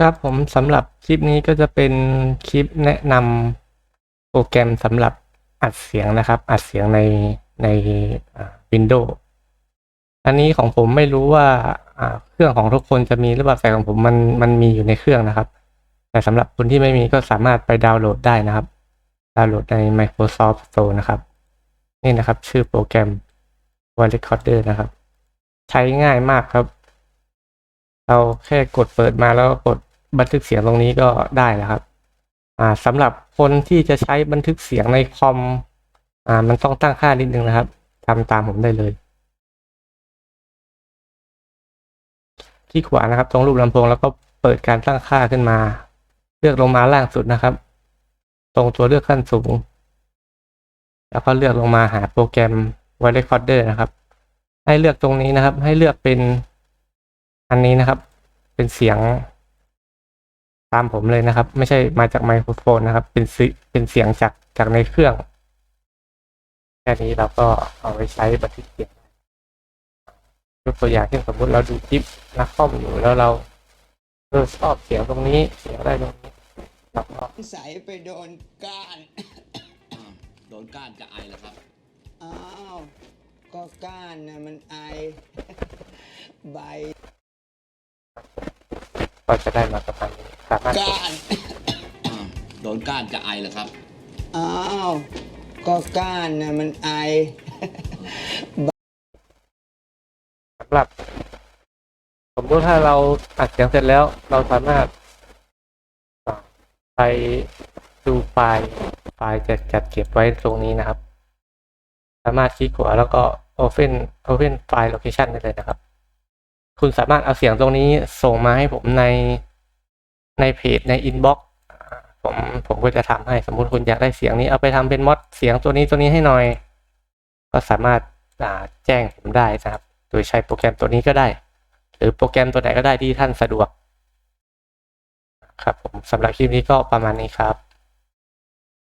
ครับผมสำหรับคลิปนี้ก็จะเป็นคลิปแนะนำโปรแกรมสำหรับอัดเสียงนะครับ อัดเสียงในในอ่า Windows อันนี้ของผมไม่รู้ว่าเครื่องของทุกคนจะมีหรือเปล่าแต่ของผมมันมันมีอยู่ในเครื่องนะครับ แต่สำหรับคนที่ไม่มีก็สามารถไปดาวน์โหลดได้นะครับ ดาวน์โหลดใน Microsoft Store นะครับ นี่นะครับ ชื่อโปรแกรม Voice Recorder นะครับ ใช้ง่ายมากครับ เราแค่กดเปิดมาแล้วกด บันทึกเสียงตรงนี้ก็ได้แล้วครับอ่าสำหรับคนที่จะใช้บันทึกเสียงในคอมอ่ามันต้องตั้งค่านิดนึงนะครับทำตามผมได้เลย ที่ขวานะครับ ตรงรูปลำโพงแล้วก็เปิดการตั้งค่าขึ้นมา เลือกลงมาล่างสุดนะครับ ตรงตัวเลือกขั้นสูง แล้วก็เลือกลงมาหาโปรแกรม Voice Recorder นะครับ ให้เลือกตรงนี้นะครับ ให้เลือกเป็นอันนี้นะครับ เป็นเสียง ตามผมเลยนะครับ ไม่ใช่มาจากไมโครโฟนนะครับ เป็นซิเป็นเสียงจากจากในเครื่อง แค่นี้เราก็เอาไว้ใช้บันทึกเสียงยกตัวอย่างเช่นสมมุติเราดูคลิปนักคอมอยู่แล้วเราเออชอบเสียงตรงนี้เสียงอะไรตรงนี้เราก็ใส่ไปโดนก้านอ้าวโดนก้านจะไอเหรอครับอ้าวก็ก้านนะมันไอใบก็จะได้มาประมาณนี้ สามารถกด ก้านอ้าวโดนก้านจะไอเหรอครับ อ้าวก็ก้านนะมันไอ สำหรับสมมติถ้าเราอัดเสียงเสร็จแล้ว เราสามารถอ่าไปดูไฟล์ไฟล์จะจัดเก็บไว้ตรงนี้นะครับ สามารถคลิกขวาแล้วก็ open open file location ได้เลยนะครับ คุณสามารถเอาเสียงตรงนี้ส่งมาให้ผมใน ในเพจในอินบ็อกซ์ผมผมก็จะทำให้สมมุติคุณอยากได้เสียงนี้เอาไปทำเป็นมอดเสียงตัวนี้ตัวนี้ให้หน่อย ก็สามารถาแจ้งผมได้นะครับ โดยใช้โปรแกรมตัวนี้ก็ได้ หรือโปรแกรมตัวไหนก็ได้ที่ท่านสะดวก ครับผมสำหรับคลิปนี้ก็ประมาณนี้ครับ